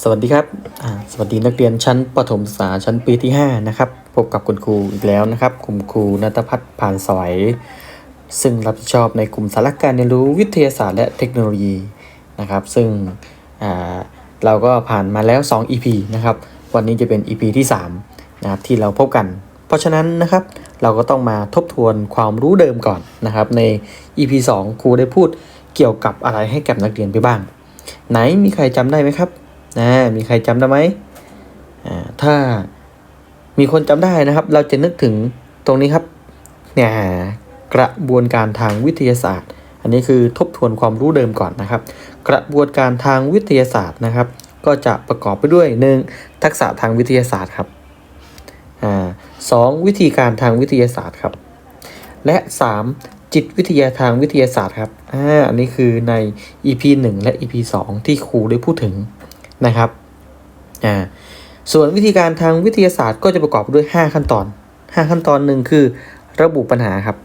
สวัสดีครับ สวัสดีนักเรียนชั้นประถมศึกษาชั้นปีที่ 5 นะครับ พบกับคุณครูอีกแล้วนะครับ คุณครูนัทพัฒน์ผ่านสวัยซึ่งรับผิดชอบในกลุ่มสาระการเรียนรู้วิทยาศาสตร์และเทคโนโลยีนะครับ ซึ่งเราก็ผ่านมาแล้ว 2 EP นะครับ วันนี้จะเป็น EP ที่3นะครับที่เราพบกัน เพราะฉะนั้นนะครับเราก็ต้องมาทบทวนความรู้เดิมก่อนนะครับ ใน EP 2 ครูได้พูดเกี่ยวกับอะไรให้กับนักเรียนไปบ้าง ไหนมีใครจำได้ไหมครับ นะมีใครจำได้ไหมอ่าถ้ามีคนจำได้นะครับ เราจะนึกถึงตรงนี้ครับเนี่ยกระบวนการทางวิทยาศาสตร์ อันนี้คือทบทวนความรู้เดิมก่อนนะครับ กระบวนการทางวิทยาศาสตร์นะครับ ก็จะประกอบไปด้วยหนึ่งทักษะทางวิทยาศาสตร์ครับอ่าสองวิธีการทางวิทยาศาสตร์ครับ และสามจิตวิทยาทางวิทยาศาสตร์ครับอ่าอันนี้คือใน EP 1 และ EP 2 ที่ครูได้พูดถึง นะครับอ่าส่วนวิธีการทางวิทยาศาสตร์ก็จะประกอบด้วย 5 ขั้นตอน 5 ขั้นตอนหนึ่งคือ ระบุปัญหาครับ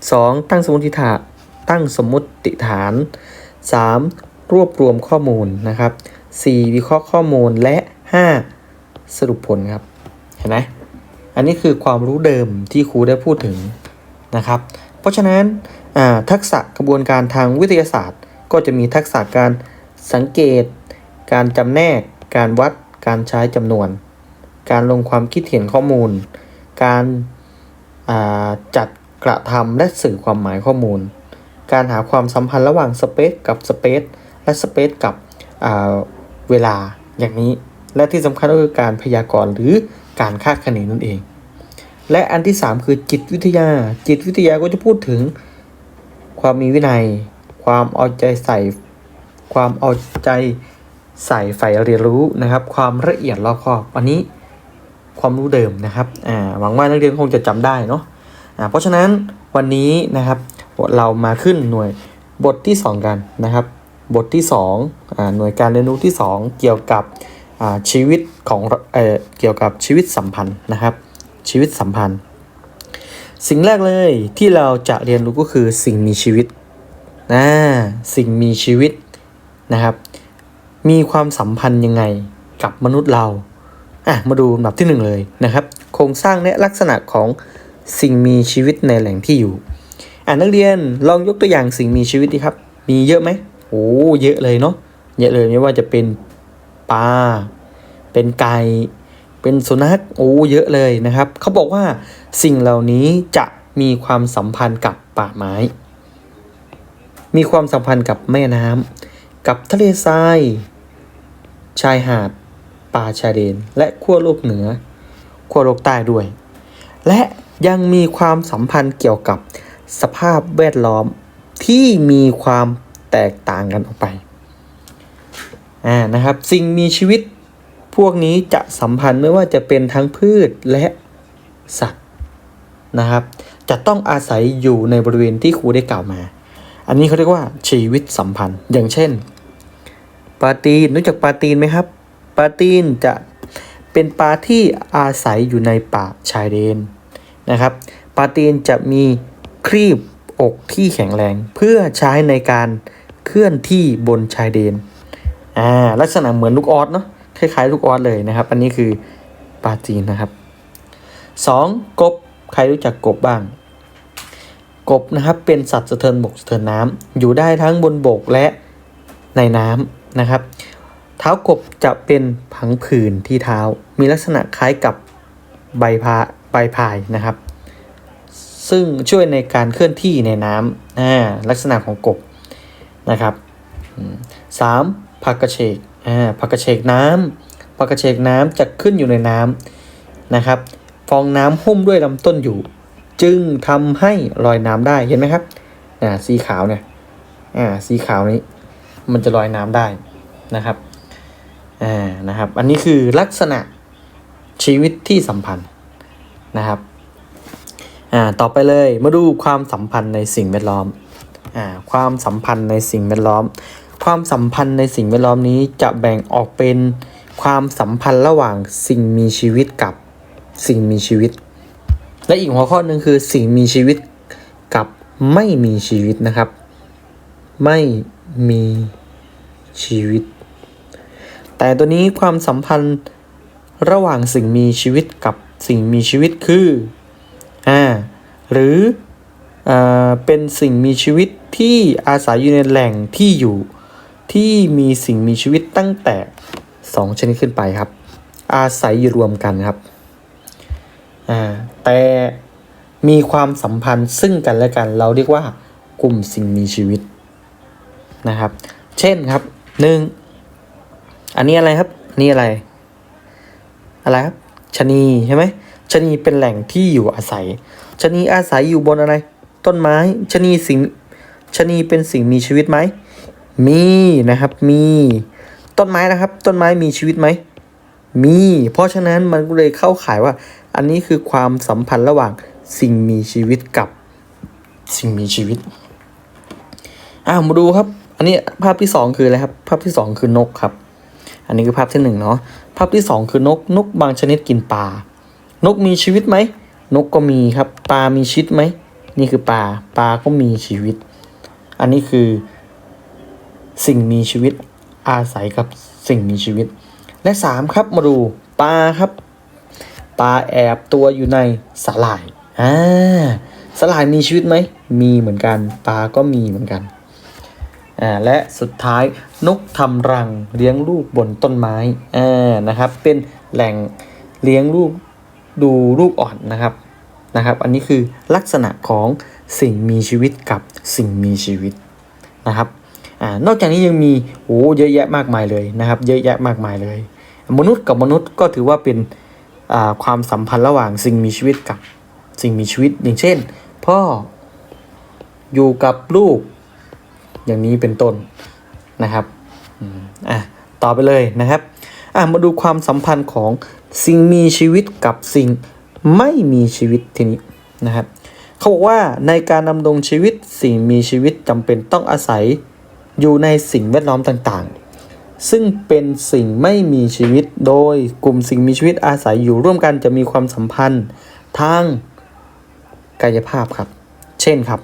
2. ตั้งสมมติฐานตั้งสมมติฐาน 3. รวบรวมข้อมูลนะครับ 4. วิเคราะห์ข้อมูลและ 5. สรุปผลครับ เห็นไหมอันนี้คือความรู้เดิมที่ครูได้พูดถึงนะครับ เพราะฉะนั้นทักษะกระบวนการทางวิทยาศาสตร์ ก็จะมีทักษะการสังเกต การจำแนก การวัด การใช้จำนวน การลงความคิดเห็นข้อมูล การาจัดกระทำและสื่อความหมายข้อมูล การหาความสัมพันธ์ระหว่างสเปซกับสเปซและสเปซกับเวลาอย่างนี้ และที่สำคัญก็คือการพยากรณ์หรือการคาดคะเนนั่นเอง และอันที่ 3 คือจิตวิทยา จิตวิทยาก็จะพูดถึง ความมีวินัย ความเอาใจใส่ ความเอาใจ ใส่ใฝ่เรียนรู้นะครับ ความละเอียดรอบคอบอันนี้ความรู้เดิมนะครับอ่าหวังว่านักเรียนคงจะจำได้เนาะอ่าเพราะฉะนั้นวันนี้นะครับเรามาขึ้นหน่วยบทที่ 2 กันนะครับ บทที่2อ่าหน่วยการเรียนรู้ที่ 2 เกี่ยวกับอ่าชีวิตของเออเกี่ยวกับชีวิตสัมพันธ์นะครับ ชีวิตสัมพันธ์ สิ่งแรกเลยที่เราจะเรียนรู้ก็คือสิ่งมีชีวิตนะสิ่งมีชีวิตนะครับ มีความสัมพันธ์ยังไงกับมนุษย์เราอะมาดูลำดับที่หนึ่งเลยนะครับ โครงสร้างและลักษณะของสิ่งมีชีวิตในแหล่งที่อยู่อ่านักเรียนลองยกตัวอย่างสิ่งมีชีวิตดีครับ มีเยอะไหมโอ้เยอะเลยเนาะเยอะเลยไม่ว่าจะเป็นปลาเป็นไก่เป็นสุนัขโอ้เยอะเลยนะครับเขาบอกว่าสิ่งเหล่านี้จะมีความสัมพันธ์กับป่าไม้ มีความสัมพันธ์กับแม่น้ำกับทะเลทราย ชายหาด ป่าชายเลน และขั้วโลกเหนือขั้วโลกใต้ด้วย และยังมีความสัมพันธ์เกี่ยวกับสภาพแวดล้อมที่มีความแตกต่างกันออกไปอ่านะครับ สิ่งมีชีวิตพวกนี้จะสัมพันธ์ไม่ว่าจะเป็นทั้งพืชและสัตว์นะครับ จะต้องอาศัยอยู่ในบริเวณที่ครูได้กล่าวมา อันนี้เขาเรียกว่าชีวิตสัมพันธ์ อย่างเช่น ปลาตีนรู้จักปลาตีนไหมครับ ปลาตีนจะเป็นปลาที่อาศัยอยู่ในป่าชายเลนนะครับ ปลาตีนจะมีครีบอกที่แข็งแรงเพื่อใช้ในการเคลื่อนที่บนชายเลนอ่าลักษณะเหมือนลูกออสเนาะคล้ายๆลูกออสเลยนะครับ อันนี้คือปลาจีนนะครับ 2. กบใครรู้จักกบบ้าง กบนะครับเป็นสัตว์สะเทินบกสะเทินน้ำอยู่ได้ทั้งบนบกและในน้ำ นะครับ เท้ากบจะเป็นผังผืนที่เท้า มีลักษณะคล้ายกับใบพาใบพายนะครับ ซึ่งช่วยในการเคลื่อนที่ในน้ำอ่าลักษณะของกบนะครับอืมสามผักกระเฉกอ่าผักกระเฉกน้ำผักกระเฉกน้ำจะขึ้นอยู่ในน้ำนะครับ ฟองน้ำหุ้มด้วยลำต้นอยู่ จึงทำให้ลอยน้ำได้เห็นไหมครับอ่าสีขาวเนี่ยอ่าสีขาวนี้ มันจะลอยน้ำได้นะครับอ่านะครับ อันนี้คือลักษณะชีวิตที่สัมพันธ์นะครับอ่าต่อไปเลยมาดูความสัมพันธ์ในสิ่งแวดล้อมอ่าความสัมพันธ์ในสิ่งแวดล้อม ความสัมพันธ์ในสิ่งแวดล้อมนี้จะแบ่งออกเป็นความสัมพันธ์ระหว่างสิ่งมีชีวิตกับสิ่งมีชีวิต และอีกหัวข้อหนึ่งคือสิ่งมีชีวิตกับไม่มีชีวิตนะครับ ไม่ มีชีวิต แต่ตัวนี้ความสัมพันธ์ระหว่างสิ่งมีชีวิตกับสิ่งมีชีวิตคืออ่าหรืออ่าเป็นสิ่งมีชีวิตที่อาศัยอยู่ในแหล่งที่อยู่ที่มีสิ่งมีชีวิตตั้งแต่ 2 ชนิดขึ้นไปครับ อาศัยอยู่รวมกันครับอ่าแต่มีความสัมพันธ์ซึ่งกันและกัน เราเรียกว่ากลุ่มสิ่งมีชีวิต นะครับ เช่นครับหนึ่งอันนี้อะไรครับนนี้อะไร อะไรครับชะนีใช่ไหมชะนีเป็นแหล่งที่อยู่อาศัยชะนีอาศัยอยู่บนอะไร ต้นไม้ชะนีสิ่งชะนีเป็นสิ่งมีชีวิตไหมมีนะครับมีต้นไม้นะครับ ต้นไม้มีชีวิตไหมมี เพราะฉะนั้นมันก็เลยเข้าข่ายว่า อันนี้คือความสัมพันธ์ระหว่างสิ่งมีชีวิตกับสิ่งมีชีวิตอ้าวมาดูครับ อันนี้ภาพที่สองคืออะไรครับ ภาพที่สองคือนกครับ อันนี้คือภาพที่หนึ่งเนาะ ภาพที่สองคือนก นกบางชนิดกินปลา นกมีชีวิตไหม นกก็มีครับ ปลามีชีวิตไหม นี่คือปลา ปลาก็มีชีวิต อันนี้คือ สิ่งมีชีวิตอาศัยกับสิ่งมีชีวิต และสามครับมาดูปลาครับ ปลาแอบตัวอยู่ในสาหร่าย อ่าสาหร่ายมีชีวิตไหม มีเหมือนกัน ปลาก็มีเหมือนกัน และสุดท้ายนกทำรังเลี้ยงลูกบนต้นไม้นะครับ เป็นแหล่งเลี้ยงลูกดูลูกอ่อนนะครับนะครับ อันนี้คือลักษณะของสิ่งมีชีวิตกับสิ่งมีชีวิตนะครับอนอกจากนี้ยังมีโอ้เยอะแยะมากมายเลยนะครับ เยอะแยะมากมายเลย มนุษย์กับมนุษย์ก็ถือว่าเป็นความสัมพันธ์ระหว่างสิ่งมีชีวิตกับสิ่งมีชีวิต อย่างเช่น พ่ออยู่กับลูก อย่างนี้เป็นต้นนะครับอะต่อไปเลยนะครับอะมาดูความสัมพันธ์ของสิ่งมีชีวิตกับสิ่งไม่มีชีวิตทีนี้นะครับเขาบอกว่าในการดำรงชีวิตสิ่งมีชีวิตจำเป็นต้องอาศัยอยู่ในสิ่งแวดล้อมต่างๆ ซึ่งเป็นสิ่งไม่มีชีวิตโดยกลุ่มสิ่งมีชีวิตอาศัยอยู่ร่วมกันจะมีความสัมพันธ์ทางกายภาพครับ เช่นครับ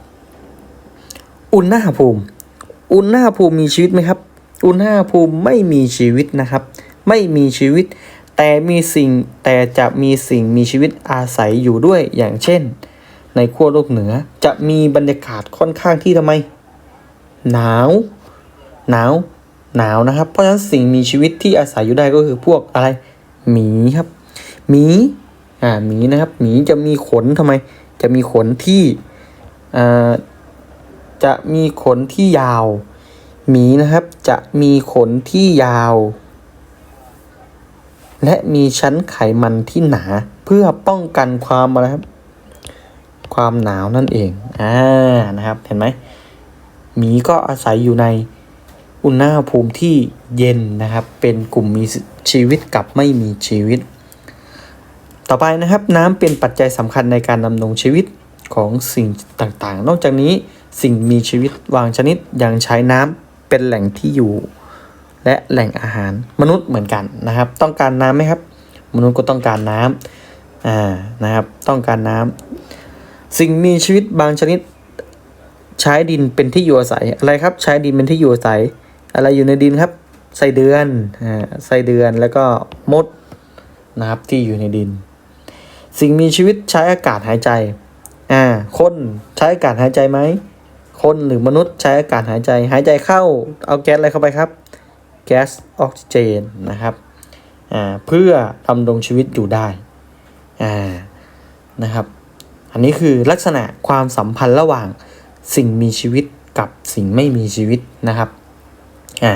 อุณหภูมิ อุณหภูมิมีชีวิตไหมครับ อุณหภูมิไม่มีชีวิตนะครับ ไม่มีชีวิต แต่มีสิ่งแต่จะมีสิ่งมีชีวิตอาศัยอยู่ด้วยอย่างเช่น ในขั้วโลกเหนือจะมีบรรยากาศค่อนข้างที่ทำไม หนาว หนาว หนาวนะครับ เพราะฉะนั้นสิ่งมีชีวิตที่อาศัยอยู่ได้ก็คือพวกอะไร หมีครับ หมี อ่า หมีนะครับ หมีจะมีขนทำไม จะมีขนที่อ่า จะมีขนที่ยาว หมีนะครับจะมีขนที่ยาว และมีชั้นไขมันที่หนา เพื่อป้องกันความอะไรครับ ความหนาวนั่นเอง อ่า นะครับ เห็นไหมหมีก็อาศัยอยู่ในอุณหภูมิที่เย็นนะครับ เป็นกลุ่มมีชีวิตกับไม่มีชีวิต ต่อไปนะครับ น้ำเป็นปัจจัยสำคัญในการดำรงชีวิตของสิ่งต่างๆ นอกจากนี้ สิ่งมีชีวิตวางชนิดยังใช้น้ำเป็นแหล่งที่อยู่ และแหล่งอาหารมนุษย์เหมือนกันนะครับ ต้องการน้ำไหมครับ มนุษย์ก็ต้องการน้ำอ่านะครับต้องการน้ำสิ่งมีชีวิตบางชนิด ใช้ดินเป็นที่อยู่อาศัยอะไรครับ ใช้ดินเป็นที่อยู่อาศัย อะไรอยู่ในดินครับไส้เดือนอ่าไส้เดือนแล้วก็มดนะครับที่อยู่ในดิน สิ่งมีชีวิตใช้อากาศหายใจอ่าคนใช้อากาศหายใจไหม คนหรือมนุษย์ใช้อากาศหายใจ หายใจเข้าเอาแก๊สอะไรเข้าไปครับ แก๊สออกซิเจนนะครับเพื่อดำรงชีวิตอยู่ได้นะครับ อันนี้คือลักษณะความสัมพันธ์ระหว่างสิ่งมีชีวิตกับสิ่งไม่มีชีวิตนะครับอ่า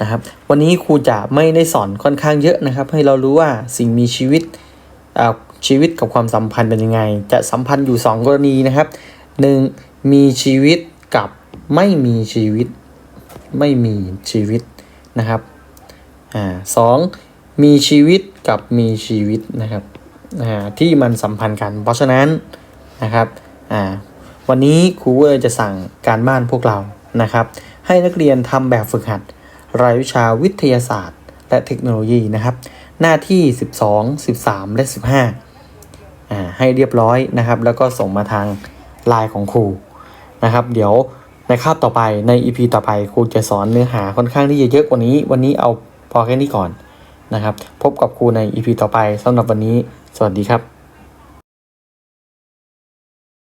นะครับ วันนี้ครูจะไม่ได้สอนค่อนข้างเยอะนะครับ ให้เรารู้ว่าสิ่งมีชีวิตชีวิตกับความสัมพันธ์เป็นยังไง จะสัมพันธ์อยู่ 2 กรณีนะครับ 1. มีชีวิตกับไม่มีชีวิต ไม่มีชีวิตนะครับอ่าสองมีชีวิตกับมีชีวิตนะครับอ่าที่มันสัมพันธ์กัน เพราะฉะนั้นนะครับอ่าวันนี้ครูก็เลยจะสั่งการบ้านพวกเรานะครับ ให้นักเรียนทำแบบฝึกหัด รายวิชาวิทยาศาสตร์ และเทคโนโลยีนะครับ หน้าที่ 12 13 และ 15อ่าให้เรียบร้อยนะครับ แล้วก็ส่งมาทางไลน์ของครู นะครับ เดี๋ยวในคาบต่อไปใน EP ต่อไปครูจะสอนเนื้อหาค่อนข้างที่จะเยอะกว่านี้ วันนี้เอาพอแค่นี้ก่อนนะครับ พบกับครูใน EP ต่อไปสำหรับวันนี้ สวัสดีครับ